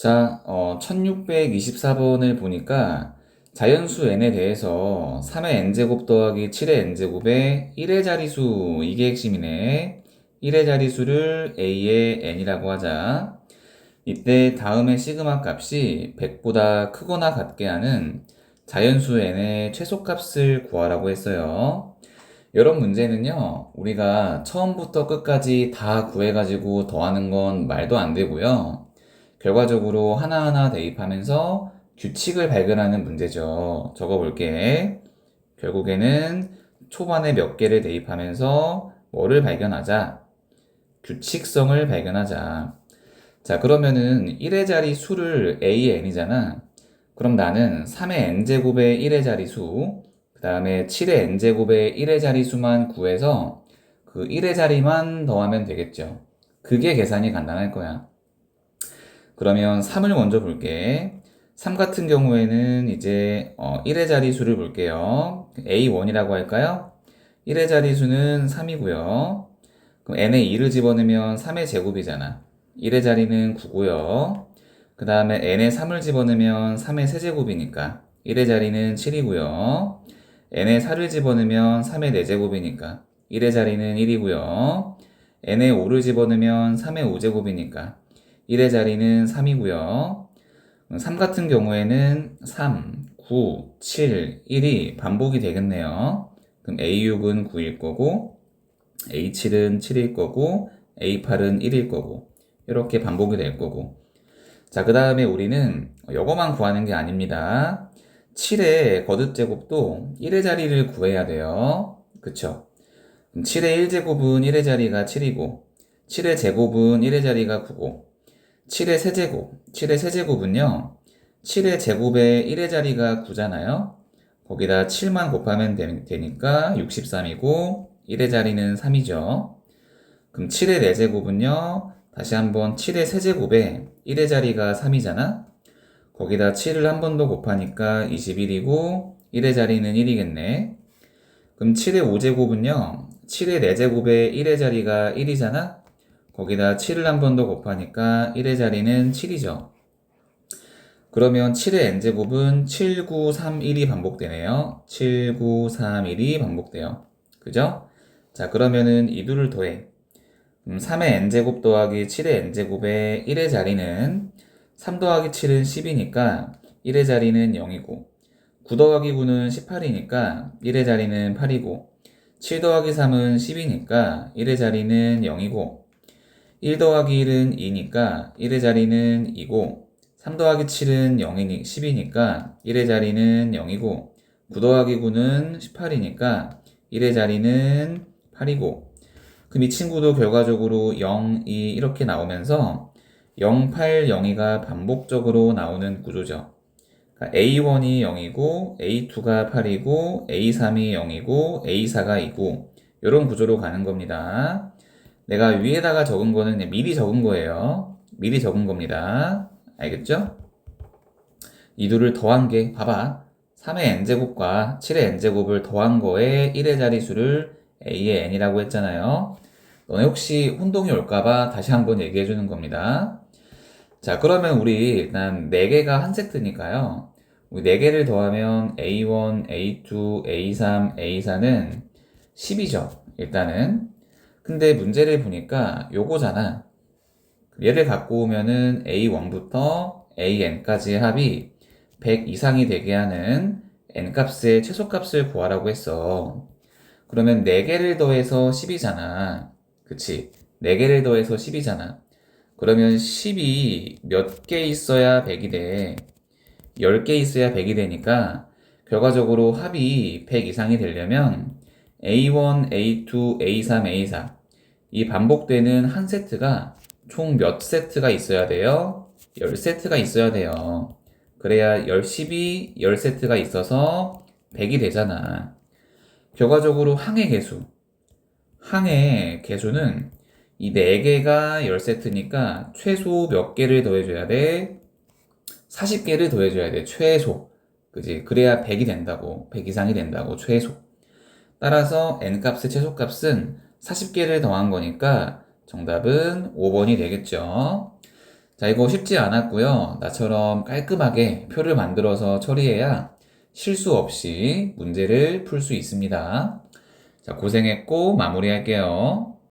자, 어, 1624번을 보니까 자연수 n에 대해서 3의 n제곱 더하기 7의 n제곱의 1의 자리수, 이게 핵심이네. 1의 자리수를 a의 n이라고 하자. 이때 다음의 시그마 값이 100보다 크거나 같게 하는 자연수 n의 최소값을 구하라고 했어요. 이런 문제는요, 우리가 처음부터 끝까지 다 구해가지고 더하는 건 말도 안 되고요. 결과적으로 하나하나 대입하면서 규칙을 발견하는 문제죠. 적어볼게. 결국에는 초반에 몇 개를 대입하면서 뭐를 발견하자? 규칙성을 발견하자. 자, 그러면은 1의 자리 수를 a의 n이잖아. 그럼 나는 3의 n제곱의 1의 자리 수, 그 다음에 7의 n제곱의 1의 자리 수만 구해서 그 1의 자리만 더하면 되겠죠. 그게 계산이 간단할 거야. 그러면 3을 먼저 볼게. 3 같은 경우에는 이제 어, 1의 자리수를 볼게요. A1이라고 할까요? 1의 자리수는 3이고요. 그럼 n에 2를 집어넣으면 3의 제곱이잖아. 1의 자리는 9고요. 그 다음에 n에 3을 집어넣으면 3의 세제곱이니까 1의 자리는 7이고요. n에 4를 집어넣으면 3의 4제곱이니까 1의 자리는 1이고요. n에 5를 집어넣으면 3의 5제곱이니까 1의 자리는 3이고요. 3 같은 경우에는 3, 9, 7, 1이 반복이 되겠네요. 그럼 A6은 9일 거고, A7은 7일 거고, A8은 1일 거고, 이렇게 반복이 될 거고. 자, 그 다음에 우리는 이거만 구하는 게 아닙니다. 7의 거듭제곱도 1의 자리를 구해야 돼요. 그쵸? 7의 1제곱은 1의 자리가 7이고, 7의 제곱은 1의 자리가 9고, 7의 세제곱, 7의 세제곱은요, 7의 제곱에 1의 자리가 9잖아요. 거기다 7만 곱하면 되니까 63이고, 1의 자리는 3이죠. 그럼 7의 4제곱은요, 다시 한번 7의 세제곱에 1의 자리가 3이잖아. 거기다 7을 한 번 더 곱하니까 21이고, 1의 자리는 1이겠네. 그럼 7의 5제곱은요, 7의 4제곱에 1의 자리가 1이잖아. 거기다 7을 한 번 더 곱하니까 1의 자리는 7이죠. 그러면 7의 n제곱은 7, 9, 3, 1이 반복되네요. 7, 9, 3, 1이 반복돼요. 그죠? 자, 그러면은 이 둘을 더해. 음, 3의 n제곱 더하기 7의 n제곱의 1의 자리는 3 더하기 7은 10이니까 1의 자리는 0이고 9 더하기 9는 18이니까 1의 자리는 8이고 7 더하기 3은 10이니까 1의 자리는 0이고 1 더하기 1은 2니까 1의 자리는 2고 3 더하기 7은 0이니 10이니까 1의 자리는 0이고 9 더하기 9는 18이니까 1의 자리는 8이고 그럼 이 친구도 결과적으로 0, 2 이렇게 나오면서 0, 8, 0, 2가 반복적으로 나오는 구조죠. 그러니까 A1이 0이고 A2가 8이고 A3이 0이고 A4가 2고 이런 구조로 가는 겁니다. 내가 위에다가 적은 거는 미리 적은 거예요. 미리 적은 겁니다. 알겠죠? 이 둘을 더한 게 봐봐. 3의 n제곱과 7의 n제곱을 더한 거에 1의 자리수를 a의 n이라고 했잖아요. 너네 혹시 혼동이 올까봐 다시 한번 얘기해 주는 겁니다. 자, 그러면 우리 일단 4개가 한 세트니까요. 우리 4개를 더하면 A1, A2, A3, A4는 10이죠. 일단은. 근데 문제를 보니까 요거잖아. 얘를 갖고 오면은 A1부터 AN까지의 합이 100 이상이 되게 하는 N값의 최소값을 구하라고 했어. 그러면 4개를 더해서 10이잖아. 그치? 4개를 더해서 10이잖아. 그러면 10이 몇 개 있어야 100이 돼? 10개 있어야 100이 되니까 결과적으로 합이 100 이상이 되려면 A1, A2, A3, A4 이 반복되는 한 세트가 총 몇 세트가 있어야 돼요? 10세트가 있어야 돼요. 그래야 10, 10이 10세트가 있어서 100이 되잖아. 결과적으로 항의 개수. 항의 개수는 이 4개가 10세트니까 최소 몇 개를 더해줘야 돼? 40개를 더해줘야 돼. 최소. 그지? 그래야 100이 된다고. 100 이상이 된다고. 최소. 따라서 n값의 최소값은 40개를 더한 거니까 정답은 5번이 되겠죠. 자, 이거 쉽지 않았고요. 나처럼 깔끔하게 표를 만들어서 처리해야 실수 없이 문제를 풀 수 있습니다. 자, 고생했고 마무리할게요.